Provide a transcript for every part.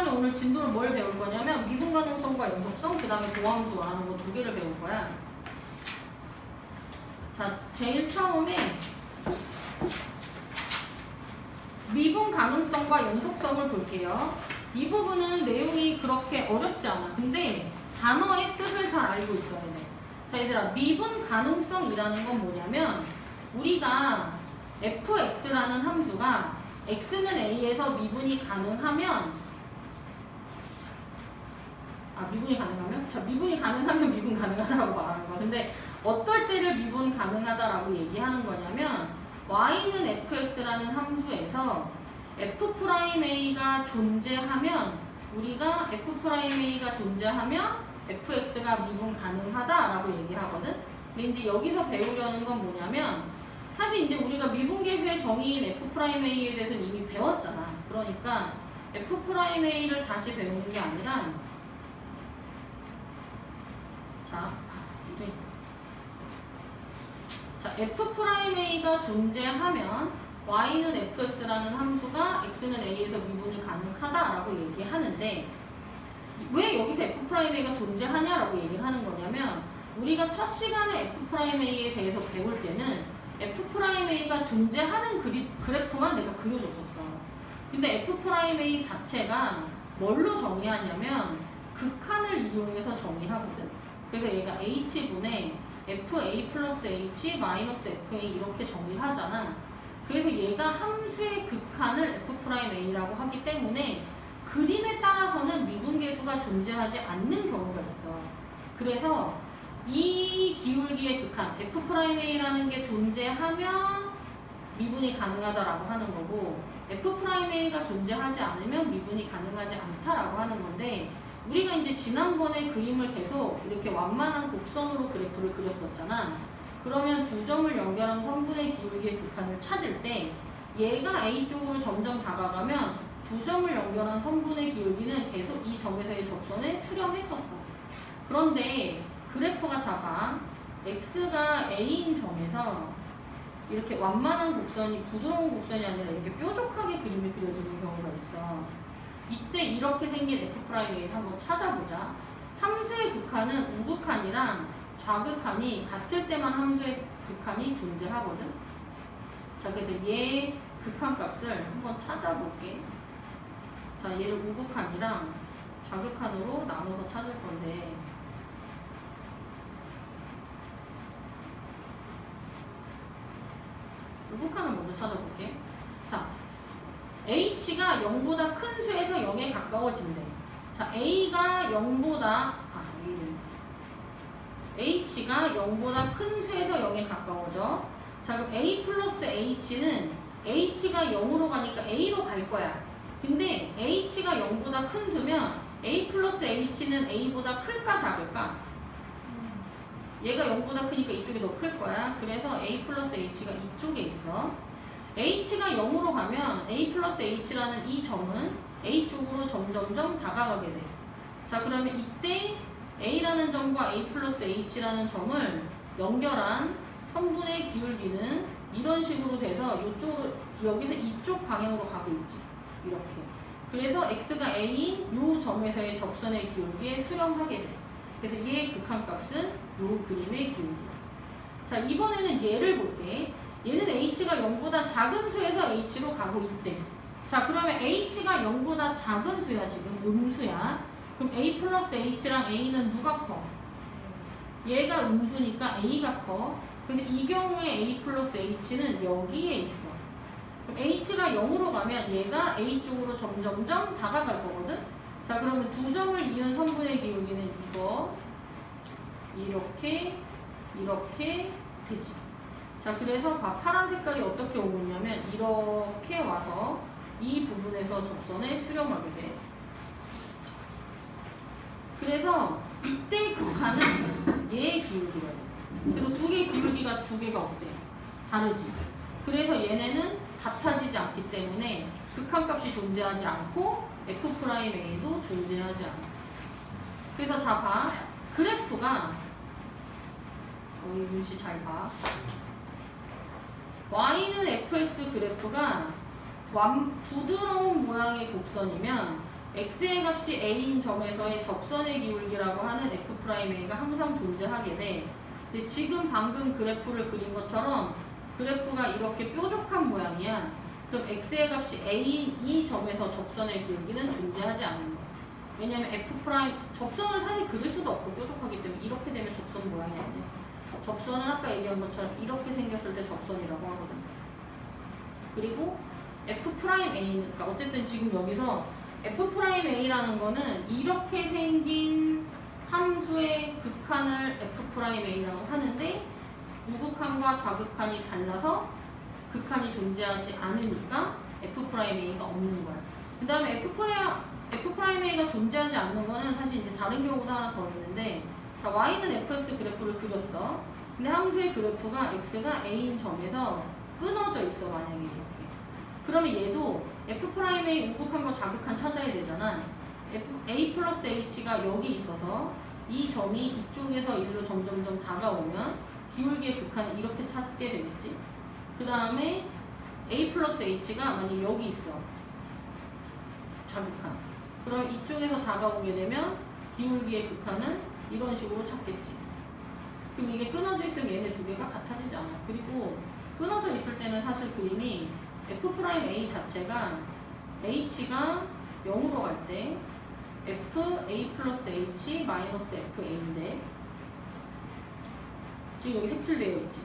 시간에 오늘 진도를 뭘 배울 거냐면 미분 가능성과 연속성, 그 다음에 도함수 말하는 거 두 개를 배울 거야. 자, 제일 처음에 미분 가능성과 연속성을 볼게요. 이 부분은 내용이 그렇게 어렵지 않아. 근데 단어의 뜻을 잘 알고 있어야 돼. 자, 얘들아, 미분 가능성이라는 건 뭐냐면 우리가 fx라는 함수가 x는 a에서 미분이 가능하면 아 미분이 가능하면? 자 미분이 가능하면 미분 가능하다라고 말하는 거야. 근데 어떨 때를 미분 가능하다라고 얘기하는 거냐면 y는 fx라는 함수에서 f'a가 존재하면 우리가 f'a가 존재하면 fx가 미분 가능하다라고 얘기하거든. 근데 이제 여기서 배우려는 건 뭐냐면 사실 이제 우리가 미분계수의 정의인 f'a에 대해서는 이미 배웠잖아. 그러니까 f'a를 다시 배우는 게 아니라 자, 이제 자, f'a가 존재하면 y는 fx라는 함수가 x는 a에서 미분이 가능하다라고 얘기하는데 왜 여기서 f'a가 존재하냐라고 얘기를 하는 거냐면 우리가 첫 시간에 f'a에 대해서 배울 때는 f'a가 존재하는 그리, 그래프만 내가 그려줬었어. 근데 f'a 자체가 뭘로 정의하냐면 극한을 이용해서 정의하거든. 그래서 얘가 h분의 fa 플러스 h 마이너스 fa 이렇게 정의를 하잖아. 그래서 얘가 함수의 극한을 f'a라고 하기 때문에 그림에 따라서는 미분계수가 존재하지 않는 경우가 있어. 그래서 이 기울기의 극한 f'a라는 게 존재하면 미분이 가능하다라고 하는 거고 f'a가 존재하지 않으면 미분이 가능하지 않다라고 하는 건데 우리가 이제 지난번에 그림을 계속 이렇게 완만한 곡선으로 그래프를 그렸었잖아. 그러면 두 점을 연결한 선분의 기울기의 극한을 찾을 때 얘가 A 쪽으로 점점 다가가면 두 점을 연결한 선분의 기울기는 계속 이 점에서의 접선에 수렴했었어. 그런데 그래프가 잡아 x가 a인 점에서 이렇게 완만한 곡선이 부드러운 곡선이 아니라 이렇게 뾰족하게 그림이 그려지는 경우가 있어. 이때 이렇게 생긴 f'a를 한번 찾아보자. 함수의 극한은 우극한이랑 좌극한이 같을 때만 함수의 극한이 존재하거든. 자, 그래서 얘 극한 값을 한번 찾아볼게. 자, 얘를 우극한이랑 좌극한으로 나눠서 찾을 건데 우극한을 먼저 찾아볼게. 자, h가 0보다 큰 수에서 0에 가까워진대. 자, a가 0보다 아, h가 0보다 큰 수에서 0에 가까워져. 자, 그럼 a 플러스 h는 h가 0으로 가니까 a로 갈 거야. 근데 h가 0보다 큰 수면 a 플러스 h는 a보다 클까 작을까? 얘가 0보다 크니까 이쪽이 더 클 거야. 그래서 a 플러스 h가 이쪽에 있어. H가 0으로 가면 a 플러스 h라는 이 점은 a 쪽으로 점점점 다가가게 돼. 자, 그러면 이때 a라는 점과 a 플러스 h라는 점을 연결한 선분의 기울기는 이런 식으로 돼서 이쪽 여기서 이쪽 방향으로 가고 있지. 이렇게. 그래서 x가 a인 요 점에서의 접선의 기울기에 수렴하게 돼. 그래서 얘의 극한값은 요 그림의 기울기야. 자, 이번에는 얘를 볼게. 얘는 h가 0보다 작은 수에서 h로 가고 있대. 자, 그러면 h가 0보다 작은 수야, 지금. 음수야. 그럼 a 플러스 h랑 a는 누가 커? 얘가 음수니까 a가 커. 근데 이 경우에 a 플러스 h는 여기에 있어. 그럼 h가 0으로 가면 얘가 a 쪽으로 점점점 다가갈 거거든? 자, 그러면 두 점을 이은 선분의 기울기는 이거, 이렇게, 이렇게 되지. 자, 그래서 봐. 파란 색깔이 어떻게 오고 있냐면, 이렇게 와서 이 부분에서 접선에 수렴하게 돼. 그래서 이때 극한은 얘의 기울기가 돼. 그래서 두 개의 기울기가 두 개가 어때? 다르지. 그래서 얘네는 같아지지 않기 때문에 극한값이 존재하지 않고 F'A도 존재하지 않아. 그래서 자 봐. 그래프가 우리 윤씨 잘 봐. Y는 fx 그래프가 완, 부드러운 모양의 곡선이면 x의 값이 a인 점에서의 접선의 기울기라고 하는 f'a가 항상 존재하게 돼. 근데 지금 방금 그래프를 그린 것처럼 그래프가 이렇게 뾰족한 모양이야. 그럼 x의 값이 a인 이 점에서 접선의 기울기는 존재하지 않는 거야. 왜냐면 f' 접선을 사실 그릴 수도 없고 뾰족하기 때문에 이렇게 되면 접선 모양이 아니야. 접선은 아까 얘기한 것처럼 이렇게 생겼을 때 접선이라고 하거든. 그리고 f'a는 그러니까 어쨌든 지금 여기서 f'a라는 거는 이렇게 생긴 함수의 극한을 f'a라고 하는데 우극한과 좌극한이 달라서 극한이 존재하지 않으니까 f'a가 없는 거야. 그 다음에 f'a가 존재하지 않는 거는 사실 이제 다른 경우도 하나 더 있는데 자, y는 fx 그래프를 그렸어. 근데 함수의 그래프가 x가 a인 점에서 끊어져 있어 만약에 이렇게. 그러면 얘도 f'의 우극한과 좌극한 찾아야 되잖아. F, a 플러스 h가 여기 있어서 이 점이 이쪽에서 일로 점점점 다가오면 기울기의 극한을 이렇게 찾게 되겠지. 그 다음에 a 플러스 h가 만약 여기 있어. 좌극한. 그럼 이쪽에서 다가오게 되면 기울기의 극한은 이런 식으로 찾겠지. 그럼 이게 끊어져 있으면 얘네 두 개가 같아지지 않아. 그리고 끊어져 있을 때는 사실 그림이 f'A 자체가 h가 0으로 갈 때 f a 플러스 h 마이너스 fa인데 지금 여기 색칠되어 있지.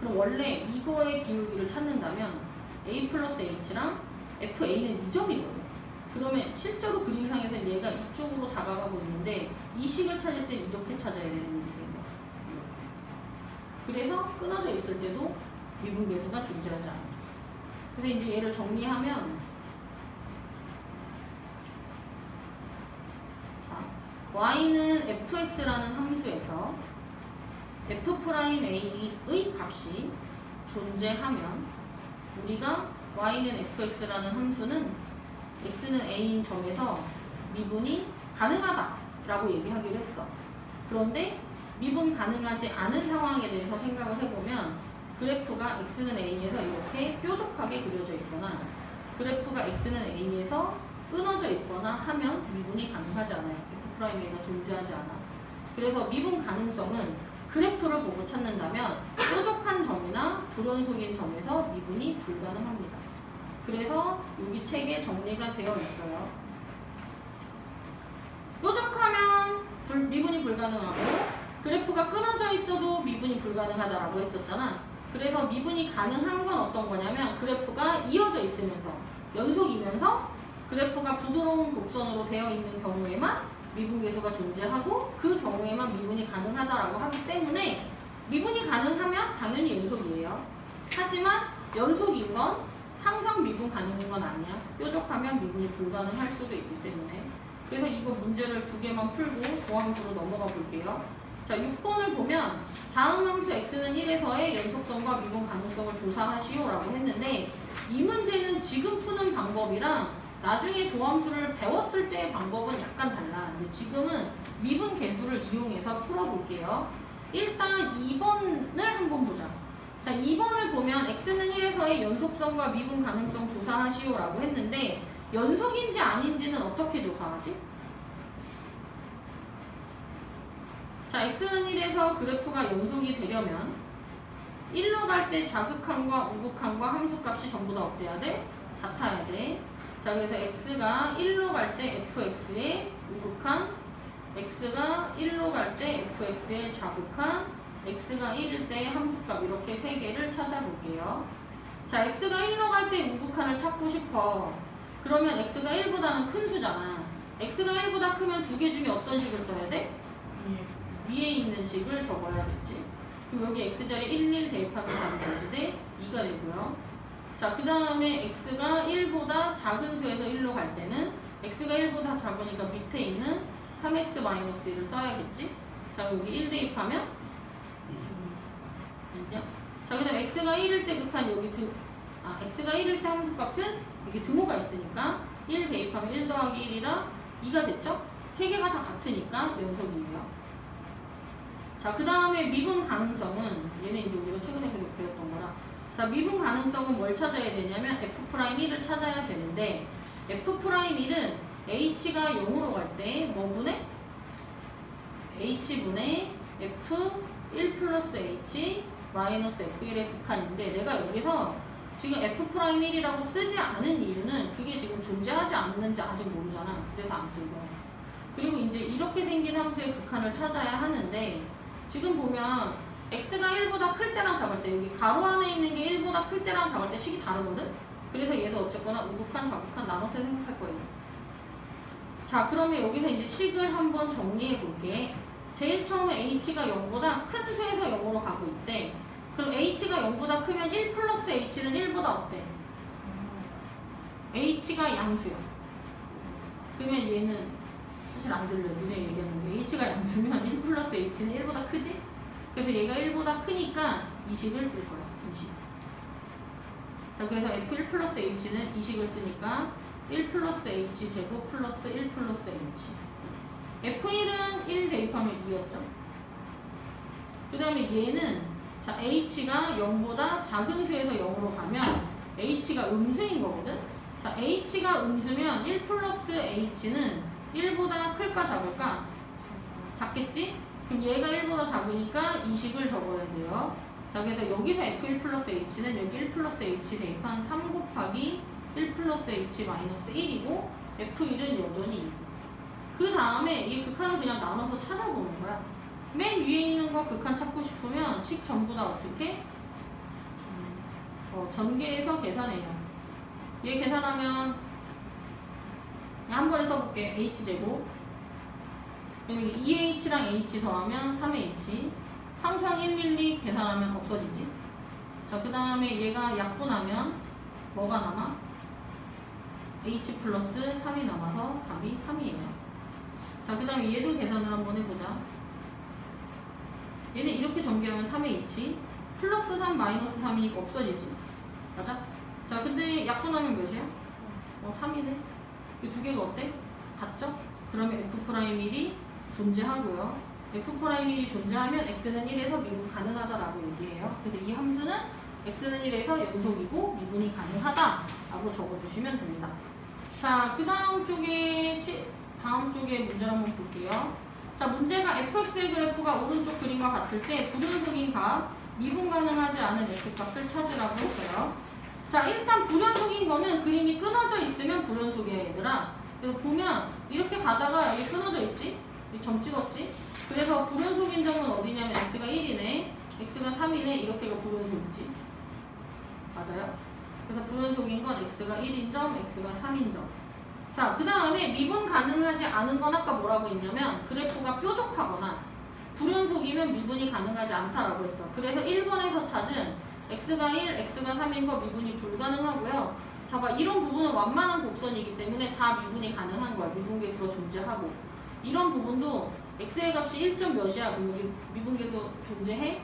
그럼 원래 이거의 기울기를 찾는다면 a 플러스 h랑 fa는 이 점이거든. 그러면 실제로 그림상에서 얘가 이쪽으로 다가가고 있는데 이 식을 찾을 땐 이렇게 찾아야 되는. 이렇게. 그래서 끊어져 있을 때도 미분계수가 존재하지 않아. 그래서 이제 얘를 정리하면 자, y는 fx라는 함수에서 f'a의 값이 존재하면 우리가 y는 fx라는 함수는 x는 a인 점에서 미분이 가능하다라고 얘기하기로 했어. 그런데 미분 가능하지 않은 상황에 대해서 생각을 해보면 그래프가 x는 a에서 이렇게 뾰족하게 그려져 있거나 그래프가 x는 a에서 끊어져 있거나 하면 미분이 가능하지 않아요. f'a가 존재하지 않아. 그래서 미분 가능성은 그래프를 보고 찾는다면 뾰족한 점이나 불연속인 점에서 미분이 불가능합니다. 그래서 여기 책에 정리가 되어 있어요. 뾰족하면 불- 미분이 불가능하고 그래프가 끊어져 있어도 미분이 불가능하다라고 했었잖아. 그래서 미분이 가능한 건 어떤 거냐면 그래프가 이어져 있으면서 연속이면서 그래프가 부드러운 곡선으로 되어 있는 경우에만 미분 계수가 존재하고 그 경우에만 미분이 가능하다라고 하기 때문에 미분이 가능하면 당연히 연속이에요. 하지만 연속인 건 항상 미분 가능인 건 아니야. 뾰족하면 미분이 불가능할 수도 있기 때문에. 그래서 이거 문제를 두 개만 풀고 도함수로 넘어가 볼게요. 자, 6번을 보면 다음 함수 x는 1에서의 연속성과 미분 가능성을 조사하시오라고 했는데 이 문제는 지금 푸는 방법이랑 나중에 도함수를 배웠을 때의 방법은 약간 달라. 근데 지금은 미분 계수를 이용해서 풀어볼게요. 일단 2번을 한번 보자. 자, 2번을 보면 x는 1에서의 연속성과 미분 가능성 조사하시오라고 했는데 연속인지 아닌지는 어떻게 조사하지? 자, x는 1에서 그래프가 연속이 되려면 1로 갈때 좌극한과 우극한과 함수값이 전부 다 어때야 돼? 같아야 돼. 자, 그래서 x가 1로 갈 때 fx의 우극한, x가 1로 갈 때 fx의 좌극한, x가 1일 때 함수값 이렇게 세 개를 찾아볼게요. 자, x가 1로 갈 때 우극한을 찾고 싶어. 그러면 x가 1보다는 큰 수잖아. x가 1보다 크면 두 개 중에 어떤 식을 써야 돼? 위에 있는 식을 적어야겠지. 그럼 여기 x자리 1, 1 대입하면 되는데 2가 되고요. 자, 그 다음에 x가 1보다 작은 수에서 1로 갈 때는 x가 1보다 작으니까 밑에 있는 3x-1을 써야겠지. 자, 여기 1 대입하면 2냐? 자, 그 다음 x가 1일 때 극한 여기 등, 아, x가 1일 때 함수값은 여기 등호가 있으니까 1 대입하면 1 더하기 1이라 2가 됐죠? 세 개가 다 같으니까 연속이에요. 자, 그 다음에 미분 가능성은 얘는 이제 우리가 최근에 그 배웠던 거라. 자, 미분 가능성은 뭘 찾아야 되냐면 f'1을 찾아야 되는데 f'1은 h가 0으로 갈 때 뭐분의 h분의 f 1 플러스 h 마이너스 f1의 극한인데 내가 여기서 지금 f'1이라고 쓰지 않은 이유는 그게 지금 존재하지 않는지 아직 모르잖아. 그래서 안쓴 거야. 그리고 이제 이렇게 생긴 함수의 극한을 찾아야 하는데 지금 보면 x가 1보다 클 때랑 작을 때 여기 가로 안에 있는 게 1보다 클 때랑 작을 때 식이 다르거든? 그래서 얘도 어쨌거나 우극한, 좌극한 나눠서 생각할 거예요. 자, 그러면 여기서 이제 식을 한번 정리해 볼게. 제일 처음에 h가 0보다 큰 수에서 0으로 가고 있대. 그럼 h가 0보다 크면 1 플러스 h는 1보다 어때? h가 양수야. 그러면 얘는 사실 안 들려. 눈에 얘기하는 게 h가 양수면 1 플러스 h는 1보다 크지? 그래서 얘가 1보다 크니까 이식을 쓸 거야. 이식. 자, 그래서 f1 플러스 h는 이식을 쓰니까 1 플러스 h 제곱 플러스 1 플러스 h. F1은 1 대입하면 2였죠. 그 다음에 얘는 자 H가 0보다 작은 수에서 0으로 가면 H가 음수인 거거든. 자 H가 음수면 1 플러스 H는 1보다 클까 작을까? 작겠지? 그럼 얘가 1보다 작으니까 이 식을 적어야 돼요. 자 그래서 여기서 F1 플러스 H는 여기 1 플러스 H 대입한 3 곱하기 1 플러스 H 마이너스 1이고 F1은 여전히 2. 그 다음에 이 극한을 그냥 나눠서 찾아보는 거야. 맨 위에 있는 거 극한 찾고 싶으면 식 전부 다 어떻게? 음, 어, 전개해서 계산해요. 얘 계산하면 한 번에 써볼게. h제곱 여기 2h랑 h 더하면 3h 상수항 1, 1, 2 계산하면 없어지지. 자, 그 다음에 얘가 약분하면 뭐가 남아? h 플러스 3이 남아서 답이 3이에요. 자, 그 다음에 얘도 계산을 한번 해보자. 얘는 이렇게 전개하면 3의 h 플러스 3 마이너스 3이니까 없어지지. 맞아? 자, 근데 약분하면 몇이야? 어, 3이네. 이 두 개가 어때? 같죠? 그러면 f'1이 존재하고요. f'1이 존재하면 x는 1에서 미분 가능하다라고 얘기해요. 그래서 이 함수는 x는 1에서 연속이고 미분이 가능하다라고 적어주시면 됩니다. 자, 그 다음 쪽에 치- 다음 쪽에 문제를 한번 볼게요. 자, 문제가 fx의 그래프가 오른쪽 그림과 같을 때 불연속인 값, 미분 가능하지 않은 x값을 찾으라고 했어요. 자, 일단 불연속인 거는 그림이 끊어져 있으면 불연속이야, 얘들아. 그래서 보면 이렇게 가다가 여기 끊어져 있지? 점 찍었지? 그래서 불연속인 점은 어디냐면 x가 1이네, x가 3이네, 이렇게가 불연속이지. 맞아요? 그래서 불연속인 건 x가 1인 점, x가 3인 점. 자, 그 다음에 미분 가능하지 않은 건 아까 뭐라고 했냐면 그래프가 뾰족하거나 불연속이면 미분이 가능하지 않다라고 했어. 그래서 1번에서 찾은 x가 1, x가 3인 거 미분이 불가능하고요. 자, 봐. 이런 부분은 완만한 곡선이기 때문에 다 미분이 가능한 거야. 미분계수가 존재하고. 이런 부분도 x의 값이 1점 몇이야. 그럼 미분계수 존재해?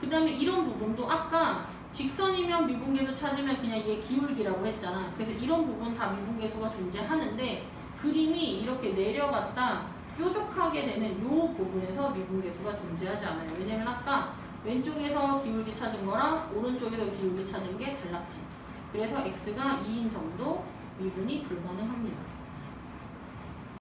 그 다음에 이런 부분도 아까 직선이면 미분계수 찾으면 그냥 얘 기울기라고 했잖아. 그래서 이런 부분 다 미분계수가 존재하는데 그림이 이렇게 내려갔다 뾰족하게 되는 이 부분에서 미분계수가 존재하지 않아요. 왜냐면 아까 왼쪽에서 기울기 찾은 거랑 오른쪽에서 기울기 찾은 게 달랐지. 그래서 x가 2인 점도 미분이 불가능합니다.